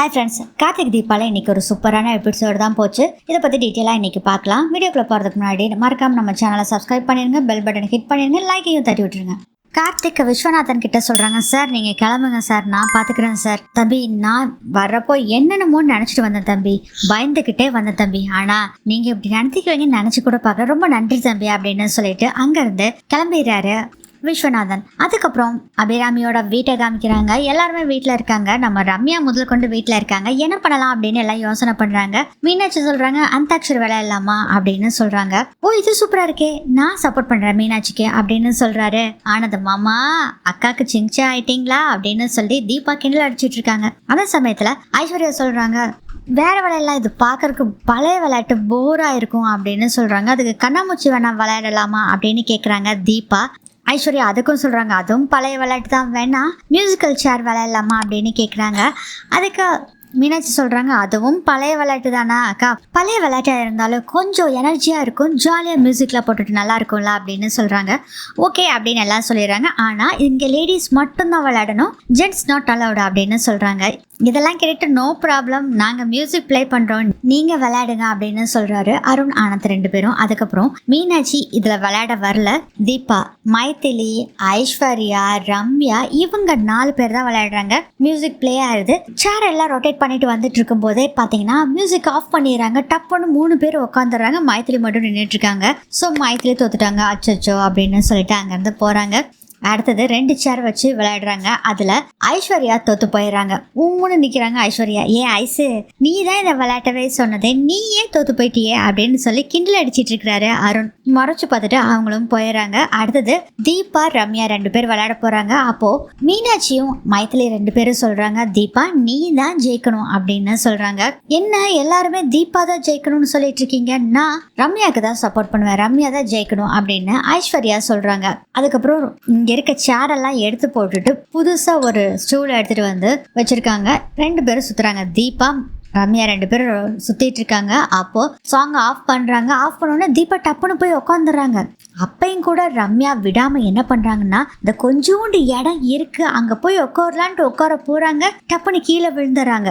Hi friends Karthik தீபாவில் இன்னைக்கு ஒரு சூப்பரான எபிசோடு தான் போச்சு. இதை பற்றி டீட்டெயிலாக இன்னைக்கு பார்க்கலாம். வீடியோக்குள்ளே போகிறதுக்கு முன்னாடி மறக்காம நம்ம சேனலை சப்ஸ்கிரைப் பண்ணிடுங்க பெல் பட்டன் ஹிட் பண்ணிடுங்க லைக்கையும் தட்டி விட்டுருங்க. கார்த்திக் விஸ்வநாதன் கிட்ட சொல்கிறாங்க சார் நீங்கள் கிளம்புங்க சார் நான் பார்த்துக்கிறேன் சார் தம்பி நான் வர்றப்போ என்னென்னமோ நினச்சிட்டு வந்தேன் தம்பி. பயந்துக்கிட்டே வந்தேன் தம்பி. ஆனால் நீங்கள் இப்படி நடத்திக்குவீங்கன்னு நினச்சி கூட பார்க்க ரொம்ப நன்றி தம்பி அப்படின்னு சொல்லிட்டு அங்கேருந்து கிளம்பிடுறாரு. விஸ்வநாதன். அதுக்கப்புறம் அபிராமியோட வீட்டை காமிக்கிறாங்க. எல்லாருமே வீட்டில் இருக்காங்க. நம்ம ரம்யா முதல் கொண்டு வீட்டில் இருக்காங்க. என்ன பண்ணலாம் அப்படின்னு எல்லாம் யோசனை பண்ணுறாங்க மீனாட்சி சொல்கிறாங்க அந்தாட்சர் வேலை இல்லாமா? அப்படின்னு சொல்கிறாங்க ஓ இது சூப்பராக இருக்கே. நான் சப்போர்ட் பண்ணுறேன் மீனாட்சிக்கு அப்படின்னு சொல்கிறாரு ஆனது மாமா அக்காக்கு சிங்ச்சா ஆயிட்டீங்களா? அப்படின்னு சொல்லி தீபா கிண்டல் அடிச்சிட்டு இருக்காங்க. அந்த சமயத்தில் ஐஸ்வர்யா சொல்கிறாங்க வேற விளையாடலாம் இது பார்க்கறதுக்கு பழைய விளையாட்டு போராக இருக்கும். அப்படின்னு சொல்கிறாங்க அதுக்கு கண்ணாமூச்சி வேணா விளையாடலாமா அப்படின்னு கேட்குறாங்க தீபா. ஐஸ்வர்யா அதுக்கும் சொல்கிறாங்க அதுவும் பழைய விளையாட்டு தான். வேணாம் மியூசிக்கல் சேர் விளையாடலாமா அப்படின்னு கேட்குறாங்க அதுக்கு மீனாட்சி சொல்கிறாங்க அதுவும் பழைய விளையாட்டு தானா அக்கா? பழைய விளையாட்டாக இருந்தாலும் கொஞ்சம் எனர்ஜியாக இருக்கும். ஜாலியாக மியூசிக்கில் போட்டுட்டு நல்லா இருக்கும்ல அப்படின்னு சொல்கிறாங்க ஓகே அப்படின்னு எல்லாம் சொல்லிடுறாங்க. ஆனால் இங்கே லேடிஸ் மட்டும்தான் விளையாடணும். ஜென்ட்ஸ் நாட் அலவுட் அப்படின்னு சொல்கிறாங்க இதெல்லாம் கேட்டுட்டு நோ ப்ராப்ளம் நாங்கள் மியூசிக் ப்ளே பண்ணுறோம் நீங்கள் விளையாடுங்க அப்படின்னு சொல்கிறாரு அருண் ஆனந்த் ரெண்டு பேரும். அதுக்கப்புறம் மீனாட்சி இதில் விளையாட வரல. தீபா மைத்திலி ஐஸ்வர்யா ரம்யா இவங்க நாலு பேர் தான் விளையாடுறாங்க. மியூசிக் ப்ளே ஆகுது சேர் எல்லாம் ரொட்டேட் பண்ணிட்டு வந்துட்டு இருக்கும்போதே பார்த்தீங்கன்னா மியூசிக் ஆஃப் பண்ணிடுறாங்க. டப்புன்னு மூணு பேர் உட்காந்துடுறாங்க மைத்திலி மட்டும் நின்றுட்டு இருக்காங்க. ஸோ மைத்திலி தோத்துட்டாங்க. அச்சோ அப்படின்னு சொல்லிட்டு அங்கேருந்து போகிறாங்க அடுத்தது ரெண்டு சேர் வச்சு விளையாடுறாங்க. அதில் ஐஸ்வர்யா தோத்து போயிடுறாங்க. உம்முன்னு நிற்கிறாங்க ஐஸ்வர்யா. ஏ ஐசு நீ தான் இந்த விளையாட்டவே சொன்னதே. நீ ஏன் தோத்து போயிட்டியே? அப்படின்னு சொல்லி கிண்டல் அடிச்சிட்டு இருக்கிறாரு அருண். மறைச்சு பார்த்துட்டு அவங்களும் போயிடுறாங்க. அடுத்தது தீபா ரம்யா ரெண்டு பேர் விளையாட போகிறாங்க அப்போது மீனாட்சியும் மைத்திலி ரெண்டு பேரும் சொல்கிறாங்க தீபா நீ தான் ஜெயிக்கணும் அப்படின்னு சொல்கிறாங்க என்ன எல்லாருமே தீபா தான் ஜெயிக்கணும்னு சொல்லிட்டு இருக்கீங்க? நான் ரம்யாவுக்கு தான் சப்போர்ட் பண்ணுவேன். ரம்யா தான் ஜெயிக்கணும் அப்படின்னு ஐஸ்வர்யா சொல்கிறாங்க அதுக்கப்புறம் இங்க இருக்க சேரெல்லாம் எடுத்து போட்டுட்டு புதுசாக ஒரு ஸ்டூல் எடுத்துகிட்டு வந்து வச்சுருக்காங்க. ரெண்டு பேரும் சுற்றுறாங்க தீபா ரம்யா ரெண்டு பேரும் சுற்றிட்டு இருக்காங்க. அப்போது சாங் ஆஃப் பண்ணுறாங்க ஆஃப் பண்ணோடனே தீபா டப்புன்னு போய் உட்காந்துடுறாங்க அப்பையும் கூட ரம்யா விடாமல் என்ன பண்ணுறாங்கன்னா இந்த கொஞ்சோண்டு இடம் இருக்குது அங்கே போய் உட்காரலான்ட்டு உட்கார போகிறாங்க டப்புன்னு கீழே விழுந்துறாங்க.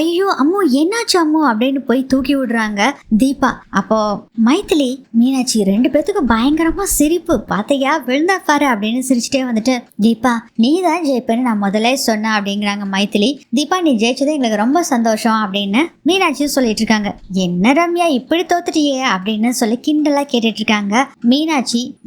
ஐயோ அம்மு என்னாச்சு அம்மு? அப்படின்னு போய் தூக்கி விடுறாங்க தீபா. அப்போது மைத்திலி மீனாட்சி ரெண்டு பேர்த்துக்கும் பயங்கரமாக சிரிப்பு. பார்த்தையா விழுந்தா பாரு அப்படின்னு சிரிச்சிட்டே வந்துட்டு தீபா நீ தான் ஜெயிப்பேன்னு நான் முதல்ல சொன்னேன் அப்படிங்கிறாங்க மைத்திலி. தீபா நீ ஜெயிச்சது எங்களுக்கு ரொம்ப சந்தோஷம் அப்படின்னு மீனாட்சியும் சொல்லிட்டு இருக்காங்க. என்ன ரம்யா இப்படி தோத்துட்டியே அப்படின்னு சொல்லி கிண்டலாக கேட்டுட்டு இருக்காங்க மீனாட்சி.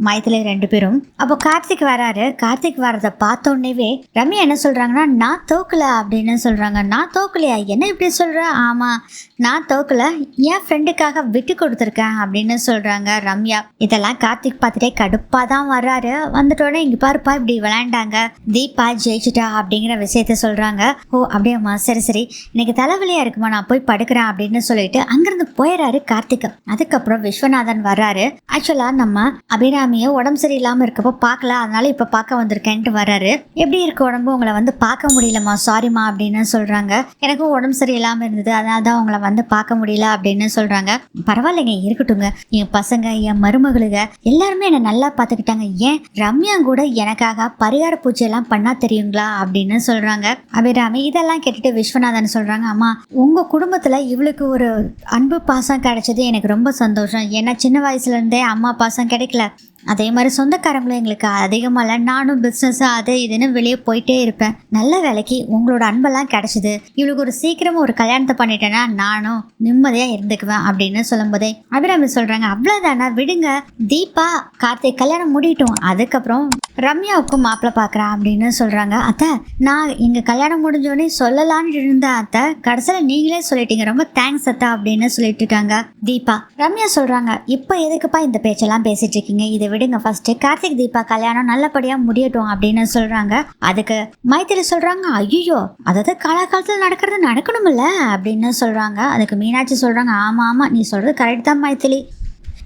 மைத்திலி ரெண்டு பேரும். அப்போ கார்த்திக் வராரு. கார்த்திக் வரதை பார்த்த உடனேவே ரம்யா என்ன சொல்றாங்கன்னா நான் தோக்கல அப்படின்னு சொல்றாங்க. நான் தோக்கலையா? என்ன இப்படி சொல்ற? ஆமா நான் தோக்கல. என் ஃப்ரெண்டுக்காக விட்டு கொடுத்துருக்கேன் அப்படின்னு சொல்றாங்க ரம்யா. இதெல்லாம் கார்த்திக் பார்த்துட்டே கடுப்பா தான் வர்றாரு. வந்துட்டோடனே இங்க பாருப்பா இப்படி விளையாண்டாங்க. தீபா ஜெயிச்சிட்டா அப்படிங்கிற விஷயத்த சொல்றாங்க. ஓ அப்படியாம்மா. சரி சரி. இன்னைக்கு தலைவலியா இருக்குமா? நான் போய் படுக்கிறேன் அப்படின்னு சொல்லிட்டு அங்கிருந்து போயிடுறாரு கார்த்திக். அதுக்கப்புறம் விஸ்வநாதன் வர்றாரு. ஆக்சுவலா நம்ம அபிராமிய உடம்பு சரியில்லாம இருக்கப்போ பார்க்கல. அதனால இப்ப பார்க்க வந்திருக்கேன்ட்டு வர்றாரு. எப்படி இருக்கு உடம்பு? உங்களை வந்து பார்க்க முடியலம்மா. சாரிம்மா அப்படின்னு சொல்றாங்க. எனக்கும் உடம்பு சரியில்லாம இருந்தது. அதனால தான் உங்களை வந்து பார்க்க முடியல அப்படின்னு சொல்றாங்க. பரவாயில்லைங்க இருக்கட்டுங்க என் பசங்க என் மருமகளுங்க எல்லாருமே என்னை நல்லா பார்த்துக்கிட்டாங்க. ஏன்? ரம்யா கூட எனக்காக பரிகார பூஜை எல்லாம் பண்ணா தெரியுங்களா? அப்படின்னு சொல்றாங்க. அபிராமி இதெல்லாம் கேட்டுட்டு விஸ்வநாதன் சொல்றாங்க அம்மா உங்க குடும்பத்துல இவளுக்கு ஒரு அன்பு பாசம் கிடைச்சது எனக்கு ரொம்ப சந்தோஷம். ஏன்னா சின்ன வயசுல இருந்தே அம்மா பாசம் கிடைக்கல. அதே மாதிரி சொந்தக்காரங்களும் எங்களுக்கு அதிகமாக இல்லை. நானும் பிஸ்னஸ் அது இதுன்னு வெளியே போயிட்டே இருப்பேன். நல்ல வேலைக்கு உங்களோட அன்பெல்லாம் கிடச்சிது. இவளுக்கு ஒரு சீக்கிரமாக ஒரு கல்யாணத்தை பண்ணிட்டேன்னா நானும் நிம்மதியாக இருந்துக்குவேன் அப்படின்னு சொல்லும்போதே அபிராமி சொல்கிறாங்க அவ்வளோதானா விடுங்க. தீபா கார்த்திக் கல்யாணம் முடியட்டும். அதுக்கப்புறம் ரம்யாவுக்கும் மாப்பிள்ளை பார்க்குறேன் அப்படின்னு சொல்கிறாங்க அத்தை நான் எங்கள் கல்யாணம் முடிஞ்சோடனே சொல்லலான்னு இருந்தேன் அத்தை கடைசியில் நீங்களே சொல்லிட்டீங்க. ரொம்ப தேங்க்ஸ் அத்தா அப்படின்னு சொல்லிட்டு இருக்காங்க. தீபா ரம்யா சொல்கிறாங்க இப்போ எதுக்குப்பா இந்த பேச்செல்லாம் பேசிட்டு இருக்கீங்க? இதை விடுங்க ஃபஸ்ட்டு கார்த்திக் தீபா கல்யாணம் நல்லபடியாக முடியட்டும் அப்படின்னு சொல்கிறாங்க அதுக்கு மைத்திரி சொல்கிறாங்க ஐயோ அதாவது காலகாலத்தில் நடக்கிறது நடக்கணும்ல அப்படின்னு சொல்கிறாங்க அதுக்கு மீனாட்சி சொல்கிறாங்க ஆமாம் ஆமாம் நீ சொல்கிறது கரெக்ட் தான் மைத்திலி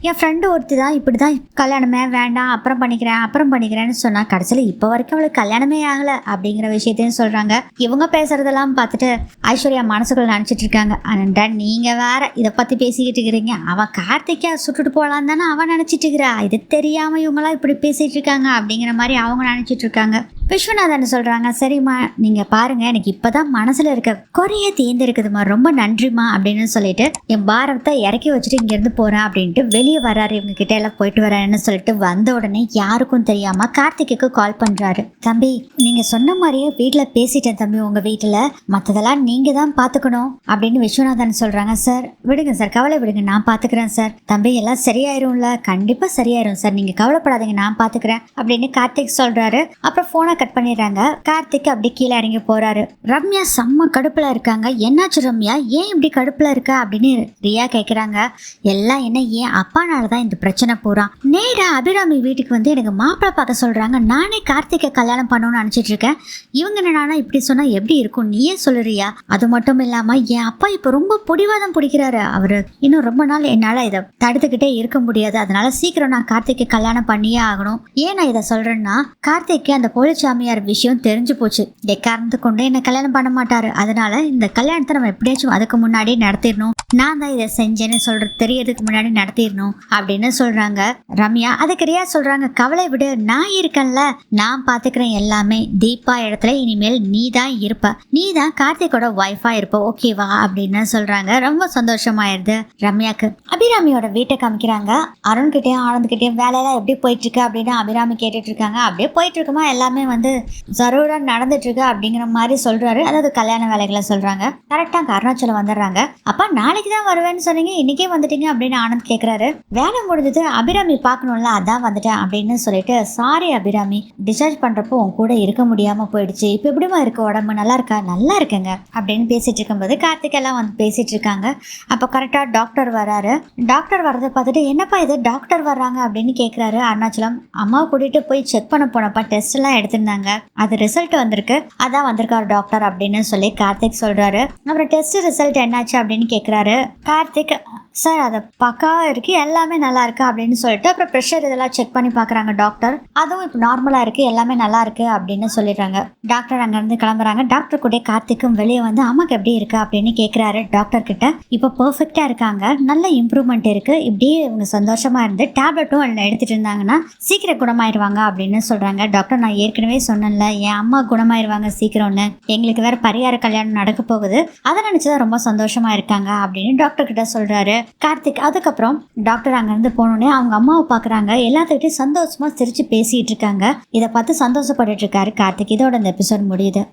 என் ஃப்ரெண்டு ஒருத்தி தான் இப்படி தான் கல்யாணமே வேண்டாம் அப்புறம் பண்ணிக்கிறேன் அப்புறம் பண்ணிக்கிறேன்னு சொன்னால் கடைசியில் இப்போ வரைக்கும் அவளுக்கு கல்யாணமே ஆகலை அப்படிங்கிற விஷயத்தையும் சொல்கிறாங்க இவங்க பேசுகிறதெல்லாம் பார்த்துட்டு ஐஸ்வர்யா மனசுக்குள்ள நினச்சிட்டு இருக்காங்க. அண்டா நீங்கள் வேற இதை பற்றி பேசிக்கிட்டு இருக்கிறீங்க. அவன் கார்த்திகா சுட்டுட்டு போகலான்னு தானே அவன் நினச்சிட்டு இருக்கிறா. இது தெரியாமல் இவங்களாம் இப்படி பேசிகிட்டு இருக்காங்க அப்படிங்கிற மாதிரி அவங்க நினச்சிட்டு இருக்காங்க. விஸ்வநாதன் சொல்கிறாங்க சரிம்மா நீங்கள் பாருங்கள் எனக்கு இப்போ தான் மனசில் இருக்க குறைய தேர்ந்தெடுக்குதுமா ரொம்ப நன்றிம்மா அப்படின்னு சொல்லிட்டு என் பாரத்தை இறக்கி வச்சுட்டு இங்கேருந்து போகிறேன் அப்படின்ட்டு வெளியே வராரு இவங்க கிட்ட எல்லாம் போயிட்டு வரேன்னு சொல்லிட்டு வந்த உடனே யாருக்கும் தெரியாமல் கார்த்திக்கு கால் பண்ணுறாரு தம்பி நீங்கள் சொன்ன மாதிரியே வீட்டில் பேசிட்டேன் தம்பி உங்கள் வீட்டில். மற்றதெல்லாம் நீங்கள் தான் பார்த்துக்கணும் அப்படின்னு விஸ்வநாதன் சொல்கிறாங்க சார் விடுங்க சார் கவலை விடுங்க நான் பார்த்துக்கிறேன் சார். தம்பி எல்லாம் சரியாயிரும்ல கண்டிப்பாக சரியாயிரும் சார். நீங்கள் கவலைப்படாதீங்க நான் பார்த்துக்கிறேன் அப்படின்னு கார்த்திக் சொல்கிறாரு அப்புறம் ஃபோனை கட் பண்ணிடுறாங்க. கார்த்திக் அப்படி கீழே இறங்கி போறாரு. ரம்யா செம்ம கடுப்புல இருக்காங்க. என்னாச்சு ரம்யா? ஏன் இப்படி கடுப்புல இருக்க? அப்படின்னு ரியா கேக்குறாங்க. எல்லாம் என்ன ஏன் அப்பானால தான் இந்த பிரச்சனை பூரா? நேரா அபிராமி வீட்டுக்கு வந்து எனக்கு மாப்பிள்ளை பார்க்க சொல்றாங்க. நானே கார்த்திகை கல்யாணம் பண்ணணும்னு நினைச்சிட்டு இருக்கேன். இவங்க என்னன்னா இப்படி சொன்னா எப்படி இருக்கும்? நீயே சொல்லுறியா அது மட்டும் இல்லாம என் அப்பா இப்ப ரொம்ப பிடிவாதம் பிடிக்கிறாரு. அவரு இன்னும் ரொம்ப நாள் என்னால இதை தடுத்துக்கிட்டே இருக்க முடியாது. அதனால சீக்கிரம் நான் கார்த்திகை கல்யாணம் பண்ணியே ஆகணும். ஏன் நான் இதை சொல்றேன்னா கார்த்திக்கு அந்த போலீஸ் சாமியார் விஷயம் தெரிஞ்சு போச்சு. எக்காரணத்து கொண்டு என்ன கல்யாணம் பண்ண மாட்டாரு. அதனால இந்த கல்யாணத்தை நம்ம எப்படியாச்சும் அதுக்கு முன்னாடி நடத்திடணும். நான் தான் இதை செஞ்சேன்னு சொல்ற தெரியறதுக்கு முன்னாடி நடத்திடணும் அப்படின்னு சொல்றாங்க. ரம்யா அதுக்கு ரியா சொல்றாங்க கவலை விடு நான் இருக்கேன்ல. நான் பாத்துக்கிறேன் எல்லாமே. தீபா இடத்துல இனிமேல் நீ தான் இருப்ப. நீ தான் கார்த்திகோட ஒய்ஃபா இருப்ப ஓகேவா அப்படின்னு சொல்றாங்க. ரொம்ப சந்தோஷமாயிருது ரம்யாக்கு. அபிராமியோட வீட்டை காமிக்கிறாங்க. அருண் கிட்டேயும் ஆனந்த் கிட்டேயும் வேலையெல்லாம் எப்படி போயிட்டு இருக்கு அப்படின்னு அபிராமி கேட்டுட்டு இருக்காங்க அப்படியே போயிட்டு இருக்குமா எல்லாமே வந்து ஜரூரா நடந்துட்டு இருக்கு அப்படிங்கிற மாதிரி சொல்றாரு. அதாவது கல்யாண வேலைகளை சொல்றாங்க. கரெக்டா அருணாச்சலம் வந்துடுறாங்க. அப்பா நாளைக்கு தான் வருவேன்னு சொன்னீங்க இன்னைக்கே வந்துட்டீங்க அப்படின்னு ஆனந்த் கேட்குறாரு வேலை முடிஞ்சது அபிராமி பார்க்கணும்ல அதான் வந்துட்டேன் அப்படின்னு சொல்லிட்டு சாரி அபிராமி டிஸ்சார்ஜ் பண்ணுறப்போ உன் கூட இருக்க முடியாமல் போயிடுச்சு. இப்போ எப்படிமா இருக்கு உடம்பு? நல்லா இருக்கா? நல்லா இருக்குங்க அப்படின்னு பேசிட்டு இருக்கும்போது கார்த்திக் எல்லாம் வந்து பேசிட்டு இருக்காங்க. அப்போ கரெக்டாக டாக்டர் வராரு. டாக்டர் வரதை பார்த்துட்டு என்னப்பா இது டாக்டர் வர்றாங்க? அப்படின்னு கேட்குறாரு அருணாச்சலம். அம்மாவை கூட்டிட்டு போய் செக் பண்ண போனப்பா டெஸ்ட் எல்லாம் எடுத்திருந்தாங்க. அது ரிசல்ட் வந்திருக்கு. அதான் வந்திருக்காரு டாக்டர் அப்படின்னு சொல்லி கார்த்திக் சொல்கிறாரு அப்புறம் டெஸ்ட் ரிசல்ட் என்னாச்சு அப்படின்னு கேட்குறாரு கார்த்திக் சார் அதை பக்காவாக இருக்கு எல்லாமே நல்லா இருக்கு அப்படின்னு சொல்லிட்டு அப்புறம் ப்ரெஷர் இதெல்லாம் செக் பண்ணி பார்க்குறாங்க டாக்டர் அதுவும் இப்போ நார்மலாக இருக்கு எல்லாமே நல்லா இருக்கு அப்படின்னு சொல்லிடுறாங்க. டாக்டர் அங்கேருந்து கிளம்புறாங்க. டாக்டர் கூட கார்த்திக்கும் வெளியே வந்து அம்மாக்கு எப்படி இருக்கு? அப்படின்னு கேட்குறாரு டாக்டர் கிட்ட. இப்போ பர்ஃபெக்டாக இருக்காங்க. நல்ல இம்ப்ரூவ்மெண்ட் இருக்கு. இப்படியே இவங்க சந்தோஷமா இருந்து டேப்லெட்டும் எடுத்துட்டு இருந்தாங்கன்னா சீக்கிரம் குணமாயிருவாங்க அப்படின்னு சொல்றாங்க. டாக்டர் நான் ஏற்கனவே சொன்னேன்ல என் அம்மா குணமாயிருவாங்க சீக்கிரம்னு. எங்களுக்கு வேற பரிகார கல்யாணம் நடக்க போகுது. அதை நினைச்சுதான் ரொம்ப சந்தோஷமா இருக்காங்க. அப்படின்னு டாக்டர் கிட்ட சொல்றாரு. கார்த்திக் அதுக்கப்புறம் டாக்டர் அங்கேருந்து போனோடனே அவங்க அம்மாவை பார்க்குறாங்க எல்லாத்துக்கிட்டையும் சந்தோஷமா சிரிச்சு பேசிட்டு இருக்காங்க. இதை பார்த்து சந்தோஷப்பட்டுட்டு இருக்காரு கார்த்திக். இதோட இந்த எபிசோட் முடியுது.